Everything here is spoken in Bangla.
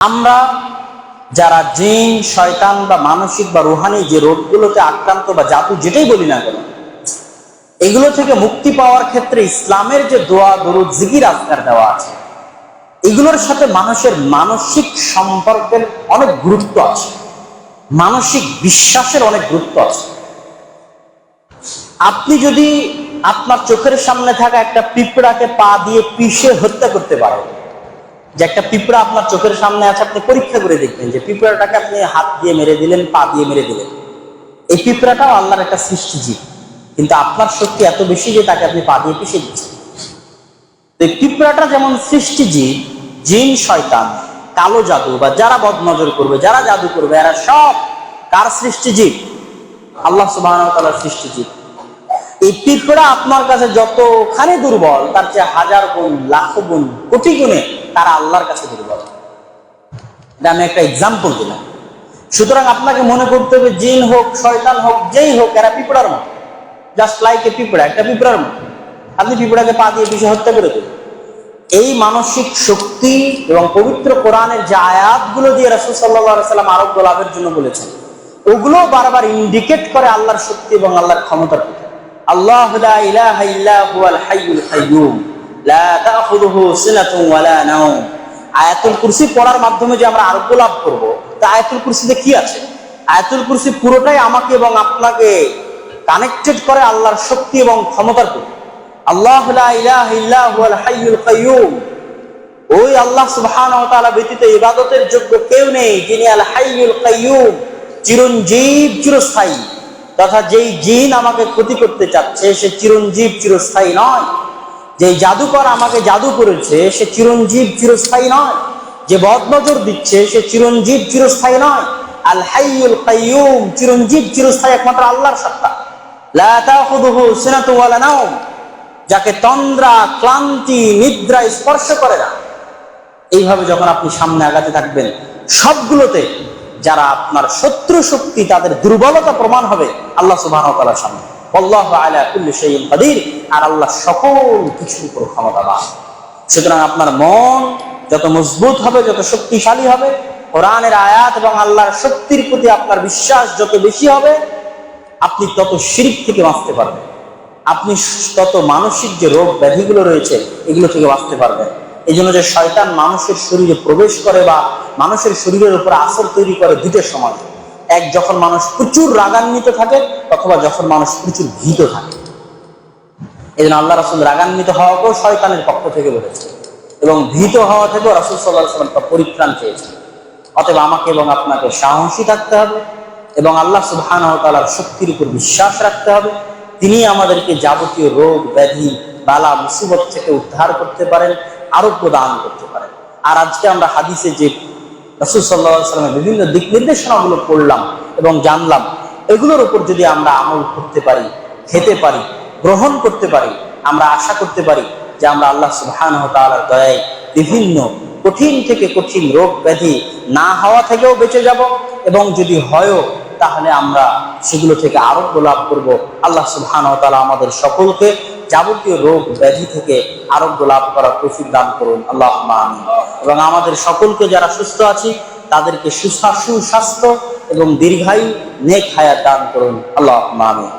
আমরা যারা জিন, শয়তান বা মানসিক বা রুহানি যে রোগগুলোতে আক্রান্ত বা জাদু যেটাই বলি না কেন, এগুলো থেকে মুক্তি পাওয়ার ক্ষেত্রে ইসলামের যে দোয়া, দরুদ জিগির আজকার দেওয়া আছে, এগুলোর সাথে মানুষের মানসিক সম্পর্কের অনেক গুরুত্ব আছে, মানসিক বিশ্বাসের অনেক গুরুত্ব আছে। আপনি যদি আপনার চোখের সামনে থাকা একটা পিঁপড়াকে পা দিয়ে পিষে হত্যা করতে পারেন যে একটা পিঁপড়া আপনার চোখের সামনে আছে, আপনি পরীক্ষা করে দেখবেন যে পিঁপড়াটাকে আপনি হাত দিয়ে মেরে দিলেন, পা দিয়ে মেরে দিলেন। এই পিঁপড়াটাও আল্লাহর একটা সৃষ্টি জীব। কিন্তু আপনার শক্তি এত বেশি যে তাকে আপনি পা দিয়ে পিষে দিচ্ছেন। এই পিঁপড়াটা যেমন সৃষ্টি জীব, জিন, শয়তান, কালো জাদু বা যারা বদনজর করবে, যারা জাদু করবে, এরা সব কার সৃষ্টি জীব? আল্লাহ সুবাহ সৃষ্টি জীব। এই পিঁপড়া আপনার কাছে যতখানি দুর্বল, তার চেয়ে হাজার গুণ, লাখ গুণ, কোটি গুণে তারা আল্লাহর কাছে দুর্বল। আমি একটা এক্সাম্পল দিলাম। সুতরাং আপনাকে মনে করতে হবে, জিন হোক, শয়তান হোক, যেই হোক, এরা পিঁপড়ার মতো। জাস্ট লাইক এ পিঁপড়া, একটা পিঁপড়ার মতো। আপনি পিঁপড়াকে পা দিয়ে পিছিয়ে হত্যা করে দেবেন এই মানসিক শক্তি এবং পবিত্র কোরআনের যে আয়াতগুলো দিয়ে রাসুল সাল্লাহ সাল্লাম আরোগ্য লাভের জন্য বলেছেন ওগুলো বারবার ইন্ডিকেট করে আল্লাহর শক্তি এবং আল্লাহর ক্ষমতার কথা আল্লাহ ইলাহা ইল্লা হুয়াল হাইয়ুল কাইয়্যুম আয়াতুল কুরসি পড়ার মাধ্যমে যে আমরা আরোগ্য লাভ করব, তা আয়াতুল কুরসিতে কি আছে? আয়াতুল কুরসি পুরোটাই আমাকে এবং আপনাকে কানেক্টেড করে আল্লাহর শক্তি এবং ক্ষমতার প্রতি। আল্লাহ ওই আল্লাহ তাআলা ব্যতীত ইবাদতের যোগ্য কেউ নেই যিনি আল হাইয়ুল কাইয়্যুম চিরঞ্জীব চিরস্থায়ী। তথা যেই জিন আমাকে ক্ষতি করতে চাচ্ছে, সে চিরঞ্জীব চিরস্থায়ী নয়। যে জাদুকর আমাকে জাদু করেছে, সে চিরঞ্জীব চিরস্থায়ী নয়। যে বদনজর দিচ্ছে, সে চিরঞ্জীব চিরস্থায়ী নয়। আল হাইয়ুল কাইয়ুম, চিরঞ্জীব চিরস্থায়ী একমাত্র আল্লাহর সত্তা। লা তাখুযুহু সিনাতুন ওয়ালা নাওম। যাকে তন্দ্রা, ক্লান্তি, নিদ্রা স্পর্শ করে না। এইভাবে যখন আপনি সামনে আগাতে থাকবেন, সবগুলোতে যারা আপনার শত্রু শক্তি, তাদের দুর্বলতা প্রমাণ হবে আল্লাহ সুবাহ সামনে। আল্লাহ আর সকল কিছুর উপর ক্ষমতাবান। সুতরাং আপনার মন যত মজবুত হবে, যত শক্তিশালী হবে, কোরআনের আয়াত এবং আল্লাহর শক্তির প্রতি আপনার বিশ্বাস যত বেশি হবে, আপনি তত শিরিক থেকে বাঁচতে পারবেন। আপনি তত মানসিক যে রোগ ব্যাধিগুলো রয়েছে, এগুলো থেকে বাঁচতে পারবেন। এই জন্য যে শয়তান মানুষের শরীরে প্রবেশ করে বা মানুষের শরীরের উপর আসর তৈরি করে দুটো সময়। এক যখন মানুষ প্রচুর রাগান্বিত থাকে, অথবা যখন মানুষ প্রচুর ভীত থাকে। এই জন্য আল্লাহ রাসুল রাগান্বিত হওয়াকেও শয়তানের পক্ষ থেকে বলেছে। এবং ভীত হওয়া থেকেও রাসুল সাল্লাহ পরিত্রাণ চেয়েছে অতএব আমাকে এবং আপনাকে সাহসী থাকতে হবে এবং আল্লাহ সুবহান তালার শক্তির উপর বিশ্বাস রাখতে হবে। তিনি আমাদেরকে যাবতীয় রোগ, ব্যাধি, বালা, মুসিবত থেকে উদ্ধার করতে পারেন, আরোগ্য দান করতে পারেন। আর আজকে আমরা হাদিসে যে রসুল সাল্লাহ সাল্লামের বিভিন্ন দিক নির্দেশনাগুলো পড়লাম এবং জানলাম, এগুলোর উপর যদি আমরা আমল করতে পারি, খেতে পারি, গ্রহণ করতে পারি, আমরা আশা করতে পারি যে আমরা আল্লাহ সুবহান তালার দয়ায় বিভিন্ন কঠিন থেকে কঠিন রোগ ব্যাধি না হওয়া থেকেও বেঁচে যাব এবং যদি হয়ও, তাহলে আমরা সেগুলো থেকে আরোগ্য লাভ করব। আল্লাহ সুবহান তালা আমাদের সকলকে যাবতীয় রোগ ব্যাধি থেকে আরোগ্য লাভ করার তৌফিক দান করুন। আল্লাহ আমিন। এবং আমাদের সকলকে যারা সুস্থ আছি, তাদেরকে সুস্বাস্থ্য এবং দীর্ঘায়ু নেক হায়াত দান করুন। আল্লাহ আমিন।